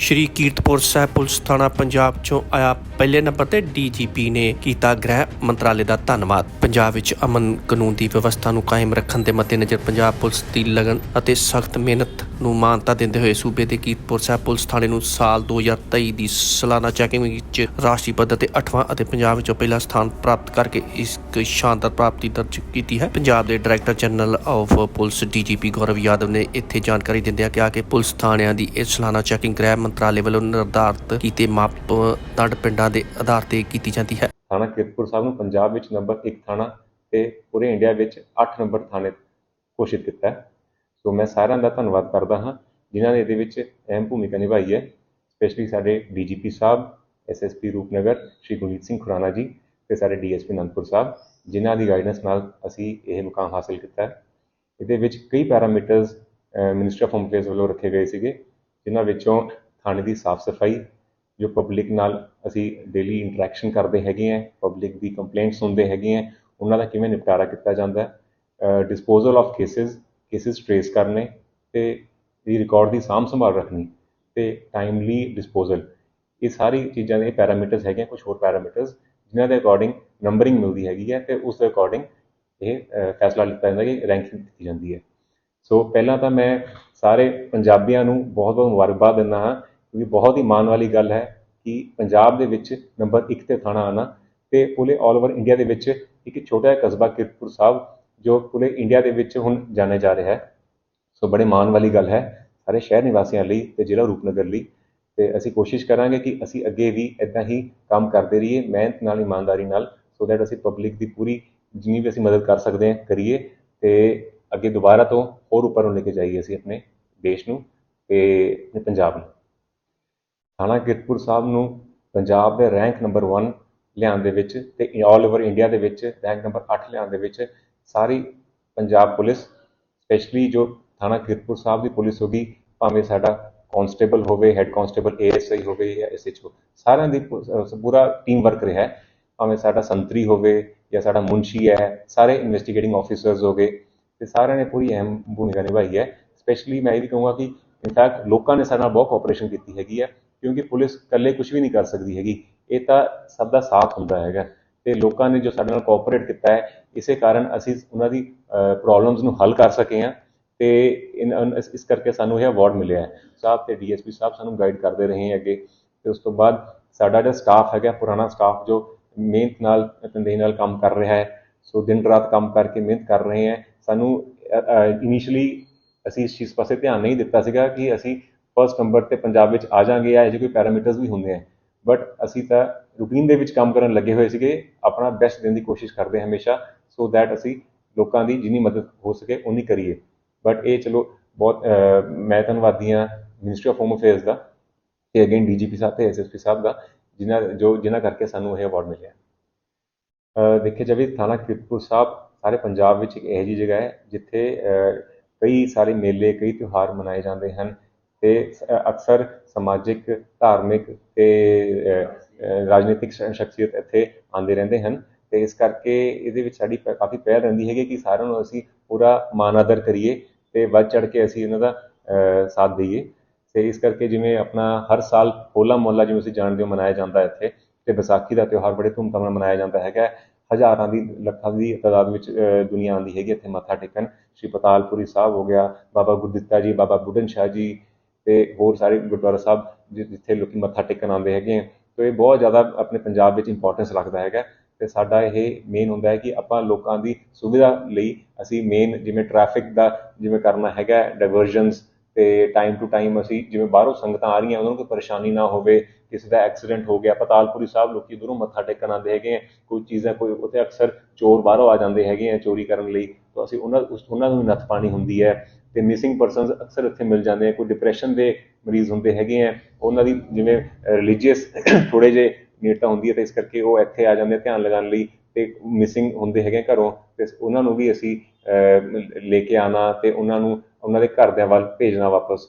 ਸ਼੍ਰੀ Kiratpur Sahib police ਥਾਣਾ ਪੰਜਾਬ ਚੋਂ ਆਇਆ ਪਹਿਲੇ ਨੰਬਰ ਤੇ ਡੀਜੀਪੀ ਨੇ ਕੀਤਾ ਗ੍ਰਹਿ ਮੰਤਰਾਲੇ ਦਾ ਧੰਨਵਾਦ। ਪੰਜਾਬ ਵਿੱਚ ਅਮਨ ਕਾਨੂੰਨ ਦੀ ਵਿਵਸਥਾ ਨੂੰ ਕਾਇਮ ਰੱਖਣ ਦੇ ਮੱਦੇਨਜ਼ਰ ਪੰਜਾਬ ਪੁਲਿਸ ਦੀ ਲਗਨ ਅਤੇ ਸਖਤ ਮਿਹਨਤ ਨੂੰ ਮਾਨਤਾ ਦਿੰਦੇ ਹੋਏ ਸੂਬੇ ਦੇ ਕੀਰਤਪੁਰ ਸਾਹਿਬ ਪੁਲਿਸ ਥਾਣੇ ਨੂੰ ਸਾਲ 2023 ਦੀ ਸਾਲਾਨਾ ਚੈਕਿੰਗ ਵਿੱਚ ਰਾਸ਼ਟਰੀ ਪੱਧਰ ਤੇ 8ਵਾਂ ਅਤੇ ਪੰਜਾਬ ਵਿੱਚੋਂ ਪਹਿਲਾ ਸਥਾਨ ਪ੍ਰਾਪਤ ਕਰਕੇ ਇਸ ਇੱਕ ਸ਼ਾਨਦਾਰ ਪ੍ਰਾਪਤੀ ਦਰਜ ਕੀਤੀ ਹੈ। ਪੰਜਾਬ ਦੇ director general of police DGP Gaurav Yadav ਨੇ ਇੱਥੇ ਜਾਣਕਾਰੀ ਦਿੰਦਿਆਂ ਕਿਹਾ ਕਿ ਪੁਲਿਸ ਥਾਣਿਆਂ ਦੀ ਇਸ ਸਾਲਾਨਾ ਚੈਕਿੰਗ ਗ੍ਰਹਿ ਮੰਤਰਾਲੇ ਵੱਲੋਂ ਨਿਰਧਾਰਤ ਕੀਤੇ ਮਾਪਦੰਡ ਪਿੰਡਾਂ ਦੇ ਆਧਾਰ ਤੇ ਕੀਤੀ ਜਾਂਦੀ ਹੈ। ਥਾਣਾ ਕੀਰਤਪੁਰ ਸਾਹਿਬ ਨੂੰ ਪੰਜਾਬ ਵਿੱਚ ਨੰਬਰ 1 ਥਾਣਾ ਤੇ ਪੂਰੇ ਇੰਡੀਆ ਵਿੱਚ 8 ਨੰਬਰ ਥਾਣੇ ਘੋਸ਼ਿਤ ਕੀਤਾ ਸੋ ਮੈਂ ਸਾਰਿਆਂ ਦਾ ਧੰਨਵਾਦ ਕਰਦਾ ਹਾਂ, ਜਿਨ੍ਹਾਂ ਨੇ ਇਹਦੇ ਵਿੱਚ ਅਹਿਮ ਭੂਮਿਕਾ ਨਿਭਾਈ ਹੈ। ਸਪੈਸ਼ਲੀ ਸਾਡੇ ਡੀਜੀਪੀ ਸਾਹਿਬ ਐਸਐਸਪੀ ਰੂਪਨਗਰ, ਸ਼੍ਰੀ ਗੁਰਜੀਤ ਸਿੰਘ ਖੁਰਾਨਾ ਜੀ ਤੇ ਸਾਡੇ ਡੀਐਸਪੀ ਅਨੰਦਪੁਰ ਸਾਹਿਬ, ਜਿਨ੍ਹਾਂ ਦੀ ਗਾਈਡੈਂਸ ਨਾਲ ਅਸੀਂ ਇਹ ਮੁਕਾਮ ਹਾਸਲ ਕੀਤਾ ਹੈ। ਇਹਦੇ ਵਿੱਚ ਕਈ parameters minister of home affairs ਵੱਲੋਂ ਰੱਖੇ ਗਏ ਸੀਗੇ, ਜਿਨ੍ਹਾਂ ਵਿੱਚੋਂ ਥਾਣੇ ਦੀ ਸਾਫ਼ ਸਫ਼ਾਈ, ਜੋ ਪਬਲਿਕ ਨਾਲ ਅਸੀਂ ਡੇਲੀ ਇੰਟਰੈਕਸ਼ਨ ਕਰਦੇ ਹੈਗੇ ਆ ਪਬਲਿਕ ਦੀ ਕੰਪਲੇਂਟਸ ਸੁਣਦੇ ਹੈਗੇ ਆ ਉਹਨਾਂ ਦਾ ਕਿਵੇਂ ਨਿਪਟਾਰਾ ਕੀਤਾ ਜਾਂਦਾ ਹੈ। Disposal of cases cases trace ਕਰਨੇ ਤੇ ਦੀ ਰਿਕਾਰਡ ਦੀ ਸਾਂਭ ਸੰਭਾਲ ਰੱਖਣੀ ਤੇ ਟਾਈਮਲੀ ਡਿਸਪੋਜ਼ਲ ਇਹ ਸਾਰੀ ਚੀਜ਼ਾਂ ਦੇ ਪੈਰਾਮੀਟਰਸ ਹੈਗੇ ਕੁਝ ਹੋਰ ਪੈਰਾਮੀਟਰਸ ਜਿਨ੍ਹਾਂ ਦੇ ਅਕੋਰਡਿੰਗ ਨੰਬਰਿੰਗ ਮਿਲਦੀ ਹੈਗੀ ਹੈ ਤੇ ਉਸ ਦੇ ਅਕੋਰਡਿੰਗ ਇਹ ਫੈਸਲਾ ਲਿੱਤਾ ਜਾਂਦਾ ਕਿ ਰੈਂਕਿੰਗ ਕੀਤੀ ਜਾਂਦੀ ਹੈ। ਸੋ ਪਹਿਲਾਂ ਤਾਂ ਮੈਂ ਸਾਰੇ ਪੰਜਾਬੀਆਂ ਨੂੰ ਬਹੁਤ ਬਹੁਤ ਮੁਬਾਰਕਬਾਦ ਦਿੰਦਾ ਹਾਂ ਕਿਉਂਕਿ ਬਹੁਤ ਹੀ ਮਾਣ ਵਾਲੀ ਗੱਲ ਹੈ ਕਿ ਪੰਜਾਬ ਦੇ ਵਿੱਚ ਨੰਬਰ 1 ਤੇ ਥਾਣਾ ਆਣਾ ਤੇ ਪੂਰੇ 올 ਓਵਰ ਇੰਡੀਆ ਦੇ ਵਿੱਚ ਇੱਕ ਛੋਟਾ ਜਿਹਾ ਕਸਬਾ ਕਿਰਤਪੁਰ ਸਾਹਿਬ, ਜੋ ਪੂਰੇ ਇੰਡੀਆ ਦੇ ਵਿੱਚ ਹੁਣ ਜਾਣਿਆ ਜਾ ਰਿਹਾ ਹੈ। ਸੋ ਬੜੇ ਮਾਣ ਵਾਲੀ ਗੱਲ ਹੈ ਸਾਰੇ ਸ਼ਹਿਰ ਨਿਵਾਸੀਆਂ ਲਈ ਤੇ ਜ਼ਿਲ੍ਹਾ ਰੂਪਨਗਰ ਲਈ। ਤੇ ਅਸੀਂ ਕੋਸ਼ਿਸ਼ ਕਰਾਂਗੇ ਕਿ ਅਸੀਂ ਅੱਗੇ ਵੀ ਇਦਾਂ ਹੀ ਕੰਮ ਕਰਦੇ ਰਹੀਏ, ਮਿਹਨਤ ਨਾਲ, ਇਮਾਨਦਾਰੀ ਨਾਲ ਸੋ ਦੈਟ ਅਸੀਂ ਪਬਲਿਕ ਦੀ ਪੂਰੀ ਜਿੰਨੀ ਵੀ ਅਸੀਂ ਮਦਦ ਕਰ ਸਕਦੇ ਹਾਂ, ਕਰੀਏ ਤੇ ਅੱਗੇ ਦੁਬਾਰਾ ਤੋਂ ਹੋਰ ਉੱਪਰ ਨੂੰ ਲੈ ਕੇ ਜਾਈਏ ਅਸੀਂ ਆਪਣੇ ਦੇਸ਼ ਨੂੰ ਤੇ ਆਪਣੇ ਪੰਜਾਬ ਨੂੰ। ਥਾਣਾ ਕਿਰਤਪੁਰ ਸਾਹਿਬ ਨੂੰ ਪੰਜਾਬ ਦੇ ਰੈਂਕ ਨੰਬਰ 1 ਲਿਆਉਣ ਦੇ ਵਿੱਚ ਤੇ ਆਲ ਓਵਰ ਇੰਡੀਆ ਦੇ ਵਿੱਚ, ਰੈਂਕ ਨੰਬਰ 8 ਲਿਆਉਣ ਦੇ ਵਿੱਚ ਸਾਰੀ ਪੰਜਾਬ ਪੁਲਿਸ, ਸਪੈਸ਼ਲੀ ਜੋ ਥਾਣਾ ਕਿਰਤਪੁਰ ਸਾਹਿਬ ਦੀ ਪੁਲਿਸ ਹੋਗੀ, ਭਾਵੇਂ ਸਾਡਾ ਕਾਂਸਟੇਬਲ ਹੋਵੇ, ਹੈੱਡ ਕਾਂਸਟੇਬਲ ਏਐਸਆਈ ਹੋਵੇ ਜਾਂ ਐਸਐਚਓ ਸਾਰਿਆਂ ਦੀ ਪੂਰਾ ਟੀਮ ਵਰਕ ਰਿਹਾ ਹੈ। ਭਾਵੇਂ ਸਾਡਾ ਸੰਤਰੀ ਹੋਵੇ ਜਾਂ ਸਾਡਾ ਮੁਨਸ਼ੀ ਹੈ, ਸਾਰੇ ਇਨਵੈਸਟੀਗੇਟਿੰਗ ਆਫੀਸਰਸ ਹੋਗੇ, ਤੇ ਸਾਰਿਆਂ ਨੇ ਪੂਰੀ ਅਹਿਮ ਭੂਮਿਕਾ ਨਿਭਾਈ ਹੈ। ਸਪੈਸ਼ਲੀ ਮੈਂ ਇਹ ਵੀ ਕਹੂੰਗਾ ਕਿ ਇਨਫੈਕਟ ਲੋਕਾਂ ਨੇ ਸਾਡੇ ਨਾਲ ਬਹੁਤ ਕੋਆਪਰੇਸ਼ਨ ਕੀਤੀ ਹੈਗੀ ਹੈ। ਕਿਉਂਕਿ ਪੁਲਿਸ ਇਕੱਲੇ ਕੁਝ ਵੀ ਨਹੀਂ ਕਰ ਸਕਦੀ ਹੈਗੀ। ਇਹ ਤਾਂ ਸਭ ਦਾ ਸਾਥ ਹੁੰਦਾ ਹੈਗਾ। ਤੇ ਲੋਕਾਂ ਨੇ ਜੋ ਸਾਡੇ ਨਾਲ ਕੋਆਪਰੇਟ ਕੀਤਾ ਹੈ, ਇਸੇ ਕਾਰਨ ਅਸੀਂ ਉਹਨਾਂ ਦੀ ਪ੍ਰੋਬਲਮਸ ਨੂੰ ਹੱਲ ਕਰ ਸਕੇ ਹਾਂ। ਤੇ ਇਸ- ਕਰਕੇ ਸਾਨੂੰ ਇਹ ਅਵਾਰਡ ਮਿਲਿਆ ਹੈ। ਸਾਹਿਬ ਤੇ ਡੀਐਸਪੀ ਸਾਹਿਬ ਸਾਨੂੰ ਗਾਈਡ ਕਰਦੇ ਰਹੇ ਹੈ ਅੱਗੇ ਤੇ ਉਸ ਤੋਂ ਬਾਅਦ ਸਾਡਾ ਜਿਹੜਾ ਸਟਾਫ ਹੈਗਾ, ਪੁਰਾਣਾ ਸਟਾਫ ਜੋ ਮਿਹਨਤ ਨਾਲ ਤੰਦੇਹੀ ਨਾਲ ਕੰਮ ਕਰ ਰਿਹਾ ਹੈ, ਸੋ ਦਿਨ ਰਾਤ ਕੰਮ ਕਰਕੇ ਮਿਹਨਤ ਕਰ ਰਹੇ ਹੈ। ਸਾਨੂੰ ਇਨੀਸ਼ੀਅਲੀ ਅਸੀਂ ਇਸ ਚੀਜ਼ ਪਾਸੇ ਧਿਆਨ ਨਹੀਂ ਦਿੱਤਾ ਸੀਗਾ ਕਿ ਅਸੀਂ ਫਰਸਟ ਨੰਬਰ ਤੇ ਪੰਜਾਬ ਵਿੱਚ ਆ ਜਾਾਂਗੇ ਜਾਂ ਇਹੋ ਜਿਹੇ ਕੋਈ ਪੈਰਾਮੀਟਰਸ ਵੀ ਹੁੰਦੇ ਆ। ਬਟ ਅਸੀਂ ਤਾਂ ਰੂਟੀਨ ਦੇ ਵਿੱਚ ਕੰਮ ਕਰਨ ਲੱਗੇ ਹੋਏ ਸੀਗੇ, ਆਪਣਾ ਬੈਸਟ ਦੇਣ ਦੀ ਕੋਸ਼ਿਸ਼ ਕਰਦੇ ਹਾਂ ਹਮੇਸ਼ਾ ਸੋ ਦੈਟ ਅਸੀਂ ਲੋਕਾਂ ਦੀ ਜਿੰਨੀ ਮਦਦ ਹੋ ਸਕੇ ਉਨੀ ਕਰੀਏ। ਬਟ ਇਹ ਚਲੋ ਬਹੁਤ ਮੈਂ ਧੰਨਵਾਦੀ ਹਾਂ ਮਿਨਿਸਟਰੀ ਆਫ ਹੋਮ ਅਫੇਅਰਸ ਦਾ ਤੇ ਅਗੇਨ ਡੀਜੀਪੀ ਸਾਹਿਬ ਤੇ ਐਸਐਸਪੀ ਸਾਹਿਬ ਦਾ, ਜਿਨ੍ਹਾਂ, ਜੋ, ਜਿਨ੍ਹਾਂ ਕਰਕੇ ਸਾਨੂੰ ਇਹ ਅਵਾਰਡ ਮਿਲਿਆ। ਦੇਖਿਆ ਜਾਵੇ ਥਾਣਾ ਕੀਰਤਪੁਰ ਸਾਹਿਬ, ਸਾਰੇ ਪੰਜਾਬ ਵਿੱਚ ਇੱਕ ਇਹੋ ਜਿਹੀ ਜਗ੍ਹਾ ਹੈ ਜਿੱਥੇ ਕਈ ਸਾਰੇ ਮੇਲੇ, ਕਈ ਤਿਉਹਾਰ ਮਨਾਏ ਜਾਂਦੇ ਹਨ। ਤੇ ਅਕਸਰ ਸਮਾਜਿਕ, ਧਾਰਮਿਕ ਤੇ ਰਾਜਨੀਤਿਕ ਸ਼ਖਸੀਅਤ ਇੱਥੇ ਆਉਂਦੇ ਰਹਿੰਦੇ ਹਨ। ਤੇ ਇਸ ਕਰਕੇ ਇਹਦੇ ਵਿੱਚ ਸਾਡੀ ਪ- ਕਾਫੀ ਪਹਿਲ ਰਹਿੰਦੀ ਹੈਗੀ ਕਿ ਸਾਰਿਆਂ ਨੂੰ ਅਸੀਂ ਪੂਰਾ ਮਾਣ ਆਦਰ ਕਰੀਏ ਤੇ ਵੱਧ ਚੜ ਕੇ ਅਸੀਂ ਇਹਨਾਂ ਦਾ ਸਾਥ ਦਈਏ। ਤੇ ਇਸ ਕਰਕੇ ਜਿਵੇਂ ਆਪਣਾ ਹਰ ਸਾਲ ਹੋਲਾ ਮੋਹਲਾ ਜਿਵੇਂ ਤੁਸੀਂ ਜਾਣਦੇ ਹੋ ਮਨਾਇਆ ਜਾਂਦਾ ਇੱਥੇ, ਤੇ ਵਿਸਾਖੀ ਦਾ ਤਿਉਹਾਰ ਬੜੇ ਧੂਮਧਾਮ ਨਾਲ ਮਨਾਇਆ ਜਾਂਦਾ ਹੈਗਾ। ਹਜ਼ਾਰਾਂ ਦੀ, ਲੱਖਾਂ ਦੀ ਤਾਦਾਦ ਵਿੱਚ ਦੁਨੀਆ ਆਉਂਦੀ ਹੈਗੀ ਇੱਥੇ ਮੱਥਾ ਟੇਕਣ। ਸ਼੍ਰੀ ਪਤਾਲਪੁਰੀ ਸਾਹਿਬ ਹੋ ਗਿਆ, ਬਾਬਾ ਗੁਰਦਿੱਤਾ ਜੀ, ਬਾਬਾ ਬੁੱਢਨ ਸ਼ਾਹ ਜੀ ਤੇ ਹੋਰ ਸਾਰੇ ਗੁਰਦੁਆਰਾ ਸਾਹਿਬ ਜਿੱਥੇ ਲੋਕੀ ਮੱਥਾ ਟੇਕਣ ਆਉਂਦੇ ਹੈਗੇ ਆ, ਤੇ ਇਹ ਬਹੁਤ ਜ਼ਿਆਦਾ ਆਪਣੇ ਪੰਜਾਬ ਵਿੱਚ ਇੰਪੋਰਟੈਂਸ ਰੱਖਦਾ ਹੈਗਾ। ਤੇ ਸਾਡਾ ਇਹ ਮੇਨ ਹੁੰਦਾ ਹੈ ਕਿ ਆਪਾਂ ਲੋਕਾਂ ਦੀ ਸੁਵਿਧਾ ਲਈ ਅਸੀਂ ਮੇਨ ਜਿਵੇਂ ਟ੍ਰੈਫਿਕ ਦਾ ਜਿਵੇਂ ਕਰਨਾ ਹੈਗਾ ਡਾਇਵਰਜਨਸ ਤੇ ਟਾਈਮ ਟੂ ਟਾਈਮ ਅਸੀਂ ਜਿਵੇਂ ਬਾਹਰੋਂ ਸੰਗਤਾਂ ਆ ਰਹੀਆਂ, ਉਹਨਾਂ ਨੂੰ ਕੋਈ ਪਰੇਸ਼ਾਨੀ ਨਾ ਹੋਵੇ, ਕਿਸੇ ਦਾ ਐਕਸੀਡੈਂਟ ਹੋ ਗਿਆ, ਪਤਾਲਪੁਰੀ ਸਾਹਿਬ ਲੋਕੀ ਦੂਰੋਂ ਮੱਥਾ ਟੇਕਣ ਆਉਂਦੇ ਹੈਗੇ ਆ, ਕੋਈ ਚੀਜ਼ਾਂ ਕੋਈ ਉੱਥੇ ਅਕਸਰ ਚੋਰ ਬਾਹਰੋਂ ਆ ਜਾਂਦੇ ਹੈਗੇ ਆ ਚੋਰੀ ਕਰਨ ਲਈ, ਤਾਂ ਅਸੀਂ ਉਹਨਾਂ, ਉਸ, ਉਹਨਾਂ ਨੂੰ ਵੀ ਨੱਥ ਪਾਣੀ ਹੁੰਦੀ ਹੈ ਤੇ ਮਿਸਿੰਗ ਪਰਸਨਸ ਅਕਸਰ ਇੱਥੇ ਮਿਲ ਜਾਂਦੇ ਆ, ਕੋਈ ਡਿਪਰੈਸ਼ਨ ਦੇ ਮਰੀਜ਼ ਹੁੰਦੇ ਹੈਗੇ ਆ, ਉਹਨਾਂ ਦੀ ਜਿਵੇਂ ਰਿਲੀਜੀਅਸ ਥੋੜੇ ਜੇ ਨੇੜਤਾ ਹੁੰਦੀ ਹੈ, ਤੇ ਇਸ ਕਰਕੇ ਉਹ ਇੱਥੇ ਆ ਜਾਂਦੇ ਧਿਆਨ ਲਗਾਉਣ ਲਈ ਤੇ ਮਿਸਿੰਗ ਹੁੰਦੇ ਹੈਗੇ ਆ ਘਰੋਂ, ਤੇ ਉਹਨਾਂ ਨੂੰ ਵੀ ਅਸੀਂ ਲੈ ਕੇ ਆਣਾ ਤੇ ਉਹਨਾਂ ਨੂੰ ਉਹਨਾਂ ਦੇ ਘਰਦਿਆਂ ਵੱਲ ਭੇਜਣਾ ਵਾਪਸ।